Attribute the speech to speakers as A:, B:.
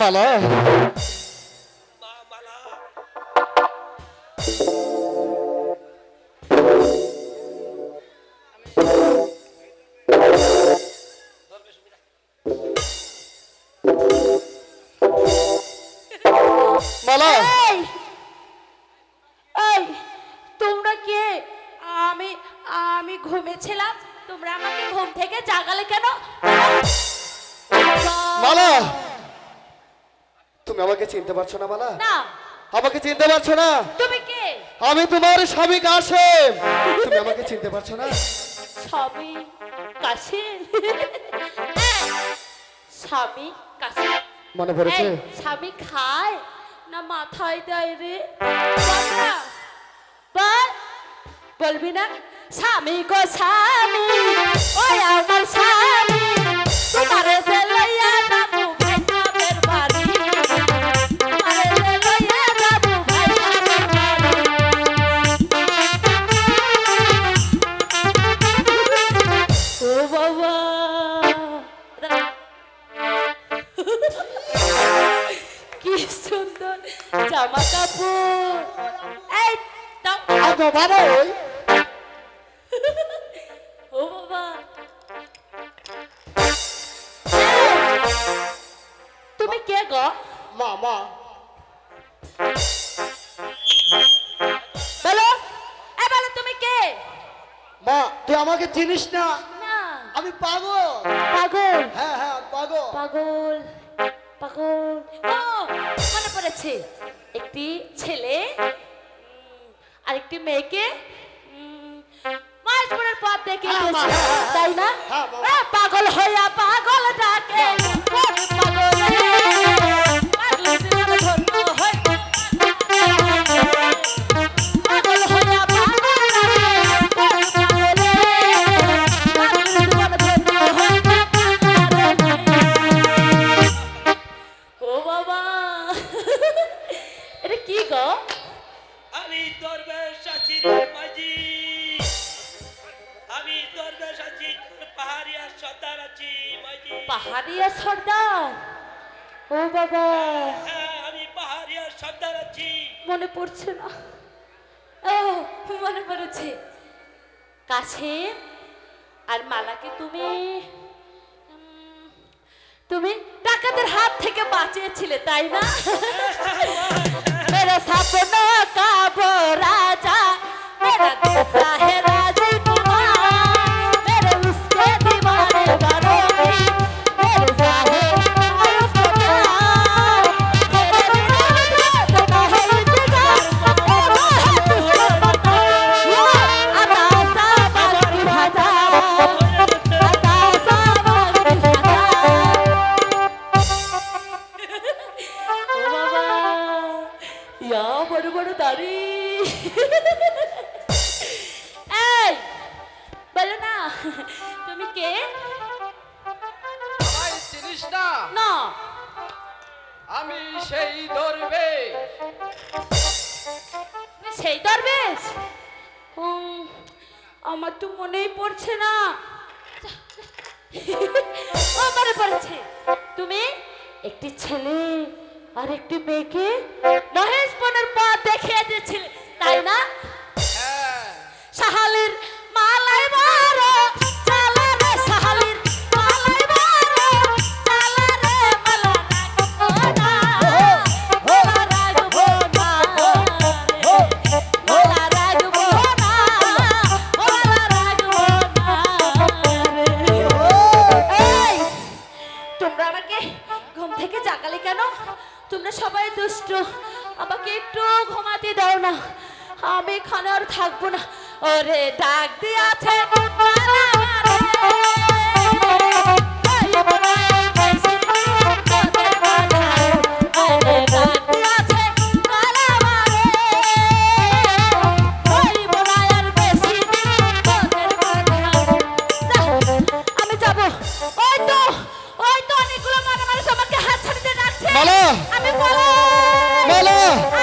A: মালা।
B: মালা।
C: এই তোমরা কে? আমি আমি ঘুমেছিলাম। তোমরা আমাকে ঘুম থেকে জাগালে কেন?
A: মালা। তুমি আমাকে চিনতে পারছ না মালা?
C: না।
A: আমাকে চিনতে পারছ না?
C: তুমি কে?
A: আমি তোমার স্বামী কাশেম তুমি আমাকে চিনতে পারছ না?
C: স্বামী কাশির স্বামী কাশির
A: মনে পড়েছে?
C: স্বামী খায় না মাথায় দেয় রে? বল। বলবি না? স্বামী গো স্বামী ওই আমার স্বামী। সুন্দর জামা কাপড় এই দাও
A: আগো বাবা ওই
C: ও বাবা তুমি কে গো
A: মা মা
C: বলো এ বলো তুমি কে
A: মা তুই আমাকে চিনিস না আমি পাগল
C: পাগল
A: হ্যাঁ হ্যাঁ পাগল
C: পাগল পাগল ও পড়েছে একটি ছেলে আর একটি মেয়েকে উম, মাঝপুরের পথ দেখে
A: হ্যাঁ, হ্যাঁ, হ্যাঁ।
C: তাই না
A: হ্যাঁ, বাবা।
C: এ, পাগল হ পাগল
B: পাহাড়িয়া সর্দার?
C: ও বাবা।
B: হ্যাঁ আমি পাহাড়িয়া সর্দার আছি।
C: মনে পড়ছে না। ও মনে পড়েছে। কাছে আর মালাকে তুমি তুমি ডাকাতের হাত থেকে বাঁচিয়েছিলে তাই না? মেরা সাপনা কাব রাজা মেরা দেশা ইয়া বড় বড় দাড়ি। এই বলো না তুমি কে?
D: আমায় চিনিস না?
C: না।
D: আমি সেই দরবে
C: তুমি সেই দরবেশ? উম, আমার তো মনেই পড়ছে না। মনে পড়েছে। তুমি একটি ছেলে। আর একটি মেয়েকে মহেশ বনের পথ দেখিয়ে দিয়েছিলে, তাই না? সাহালির মালাই বারো চালা রে সাহালির মালাই বারো চালা রে মালা রাখব না মালা রাখব না মালা রাখব না মালা রাখব না এই, তোমরা আমাকে ঘুম থেকে জাগালে কেন? তোমরা সবাই দুষ্ট, আমাকে একটু ঘুমাতে দাও না। আমি এখানে আর থাকব না। ওরে ডাক দিয়াছে মালা
A: Yeah.